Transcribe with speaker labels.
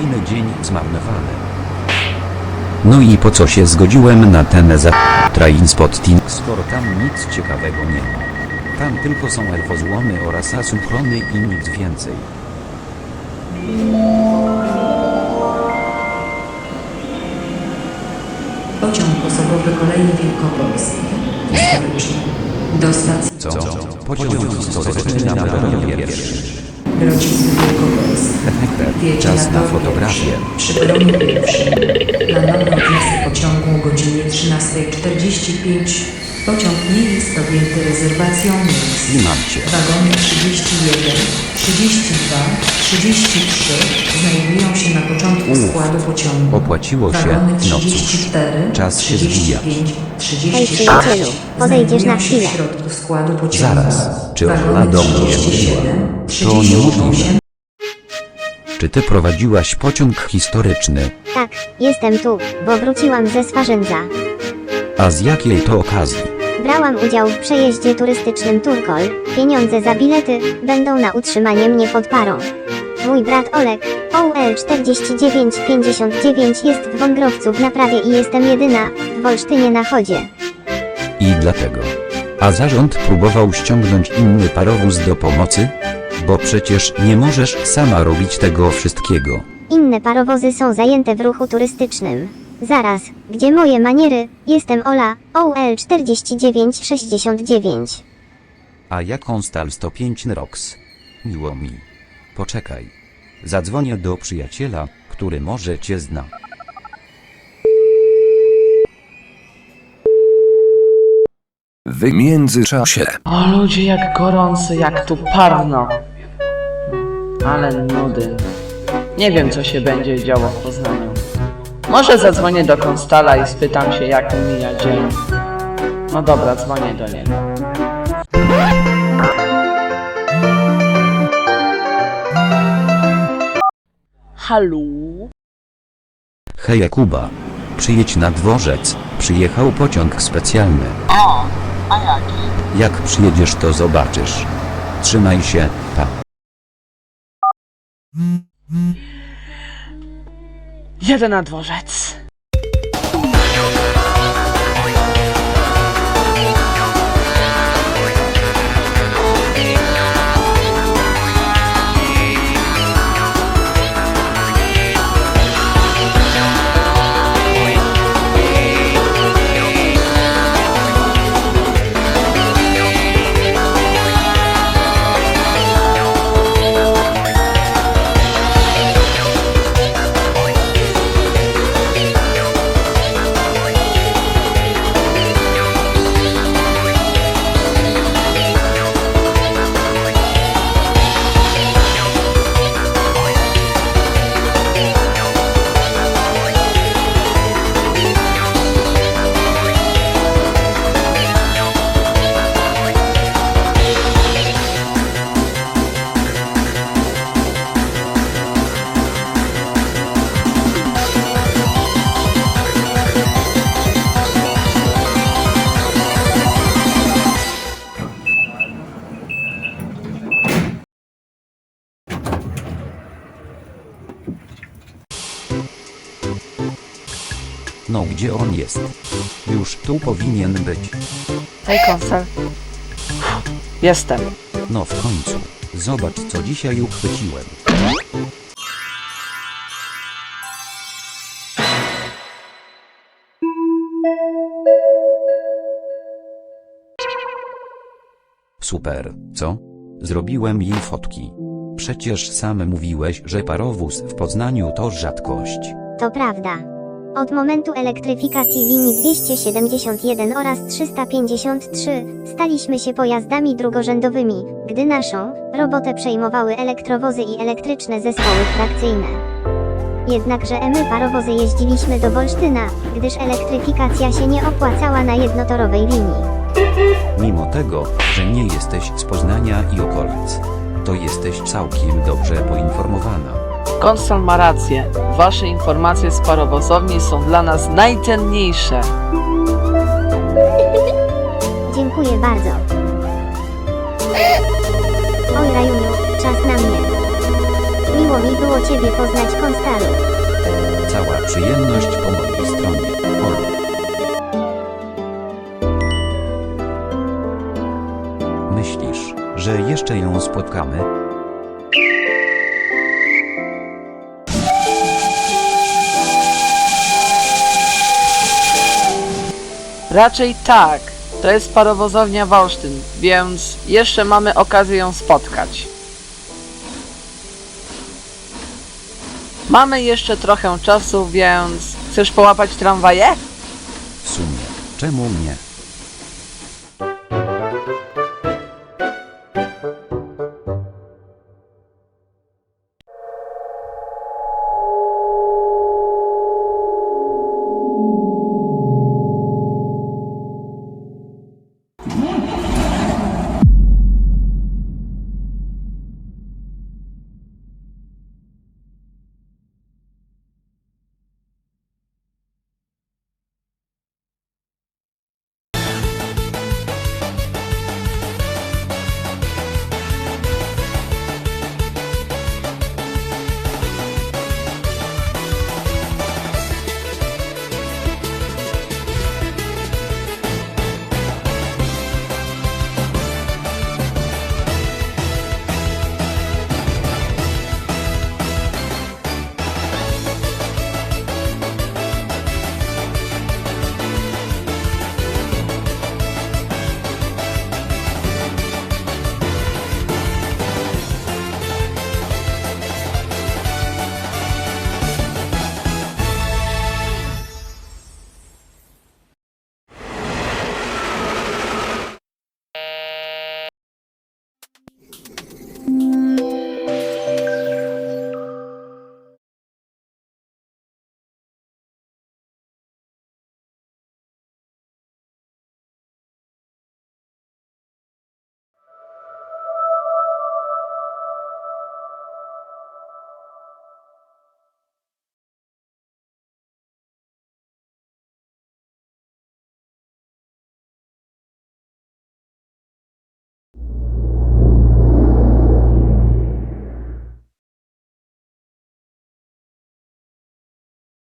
Speaker 1: No i kolejny dzień zmarnowany. No i po co się zgodziłem na ten za... Train Spotting, skoro tam nic ciekawego nie ma. Tam tylko są elfozłomy oraz asynchrony i nic więcej.
Speaker 2: Pociąg osobowy wielkopolskiej. Historyczny. Do stacji
Speaker 1: Co? Pociąg historyczny na peronie pierwszy.
Speaker 2: Grodzisy Wielkopolskiej. Wiecie
Speaker 1: Czas
Speaker 2: jak
Speaker 1: na
Speaker 2: to
Speaker 1: fotografię.
Speaker 2: wiecie. Przy peronie pierwszym. Planowy odjazd pociągu o godzinie 13.45. Pociąg nie jest objęty rezerwacją miejsc.
Speaker 1: I mam cię.
Speaker 2: Wagony 31, 32, 33 znajdują się na początku
Speaker 1: Uf,
Speaker 2: składu pociągu.
Speaker 1: opłaciło się.
Speaker 2: Wagony
Speaker 1: No cóż,
Speaker 2: 34,
Speaker 1: czas się
Speaker 2: 35, 36
Speaker 3: przyjacielu, podejdziesz na
Speaker 2: znajdują się
Speaker 3: chwilę.
Speaker 2: w środku składu pociągu.
Speaker 1: Zaraz, czy
Speaker 2: Wagony
Speaker 1: ona do mnie
Speaker 2: 37,
Speaker 1: mówiła? To
Speaker 2: 38,
Speaker 1: niemożliwe. Czy ty prowadziłaś pociąg historyczny?
Speaker 3: Tak, jestem tu, bo wróciłam ze Swarzędza.
Speaker 1: A z jakiej to okazji?
Speaker 3: Brałam udział w przejeździe turystycznym Turkol. Pieniądze za bilety będą na utrzymanie mnie pod parą. Mój brat Olek, OL 4959 jest w Wągrowcu w naprawie i jestem jedyna w Wolsztynie na chodzie.
Speaker 1: I dlatego. A zarząd próbował ściągnąć inny parowóz do pomocy? Bo przecież nie możesz sama robić tego wszystkiego.
Speaker 3: Inne parowozy są zajęte w ruchu turystycznym. Zaraz, gdzie moje maniery? Jestem Ola, OL 4969.
Speaker 1: A jaką stal 105 Rox? Miło mi. Poczekaj. Zadzwonię do przyjaciela, który może cię zna.
Speaker 4: W międzyczasie
Speaker 5: O ludzie, jak gorąco, jak tu parno. Ale nudy. Nie wiem, co się będzie działo w Poznaniu. Może zadzwonię do Konstala i spytam się, jak mu mija dzień. No dobra, dzwonię do niego. Halo?
Speaker 1: Hej Kuba. Przyjedź na dworzec. Przyjechał pociąg specjalny.
Speaker 5: O, a jaki?
Speaker 1: Jak przyjedziesz to zobaczysz. Trzymaj się, pa.
Speaker 5: Jedę na dworzec.
Speaker 1: No gdzie on jest? Już tu powinien być.
Speaker 5: Hej. Jestem.
Speaker 1: No w końcu. Zobacz co dzisiaj uchwyciłem. Super, co? Zrobiłem jej fotki. Przecież sam mówiłeś, że parowóz w Poznaniu to rzadkość.
Speaker 3: To prawda. Od momentu elektryfikacji linii 271 oraz 353 staliśmy się pojazdami drugorzędowymi, gdy naszą robotę przejmowały elektrowozy i elektryczne zespoły frakcyjne. Jednakże my parowozy jeździliśmy do Wolsztyna, gdyż elektryfikacja się nie opłacała na jednotorowej linii.
Speaker 1: Mimo tego, że nie jesteś z Poznania i okolic, to jesteś całkiem dobrze poinformowana.
Speaker 5: Konstal ma rację. Wasze informacje z parowozowni są dla nas najcenniejsze.
Speaker 3: Dziękuję bardzo. Oj Rajuniu, czas na mnie. Miło Miło mi było Ciebie poznać, Konstalu.
Speaker 1: Cała przyjemność po mojej stronie. Olu. Myślisz, że jeszcze ją spotkamy?
Speaker 5: Raczej tak. To jest parowozownia w Olsztyn, więc jeszcze mamy okazję ją spotkać. Mamy jeszcze trochę czasu, więc chcesz połapać tramwaje?
Speaker 1: W sumie, czemu nie?